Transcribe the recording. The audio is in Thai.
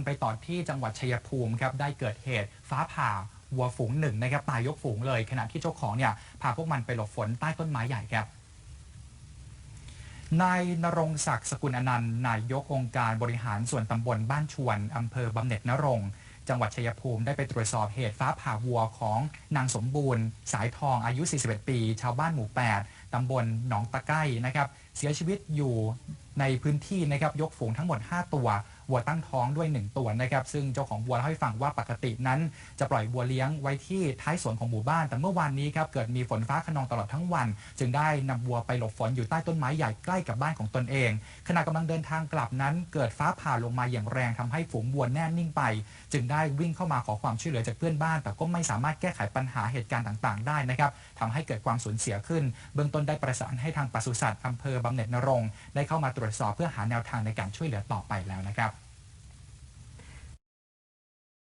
กันไปต่อที่จังหวัดชัยภูมิครับได้เกิดเหตุฟ้าผ่าวัวฝูงหนึ่งนะครับตายยกฝูงเลย ขณะที่เจ้าของเนี่ยพาพวกมันไปหลบฝนใต้ต้นไม้ใหญ่ครับนายนรงศักดิ์สกุลอนันต์นายกองค์การบริหารส่วนตำบลบ้านชวนอำเภอบำเหน็จนรงจังหวัดชัยภูมิได้ไปตรวจสอบเหตุฟ้าผ่าวัวของนางสมบูรณ์ สายทองอายุ 41 ปี ชาวบ้านหมู่ 8 ตำบลหนองตะไก้นะครับ เสียชีวิตอยู่ในพื้นที่นะครับยกฝูงทั้งหมด 5 ตัว วัวตั้งท้องด้วย 1 ตัวนะครับ ซึ่งเจ้าของวัวเล่าให้ฟังว่าปกตินั้น จะปล่อยวัวเลี้ยงไว้ที่ท้ายสวนของหมู่บ้าน แต่เมื่อวานนี้ครับเกิดมีฝนฟ้าขนองตลอดทั้งวัน จึงได้นำวัวไปหลบฝนอยู่ใต้ต้นไม้ใหญ่ใกล้กับบ้านของตนเอง ขณะกำลังเดินทางกลับนั้น เกิดฟ้าผ่าลงมาอย่างแรงทำให้ฝูงวัวแน่นิ่งไป จึงได้วิ่งเข้ามาขอความช่วยเหลือจากเพื่อนบ้าน แต่ก็ไม่สามารถแก้ไขปัญหาเหตุการณ์ต่างๆ ได้นะครับทำให้เกิดความสูญเสียขึ้น เบื้องต้นได้ประสานให้ทางปศุสัตว์อำเภอบำเหน็จนรงได้เข้ามาตรวจสอบเพื่อหาแนวทางในการช่วยเหลือต่อไปแล้วนะครับ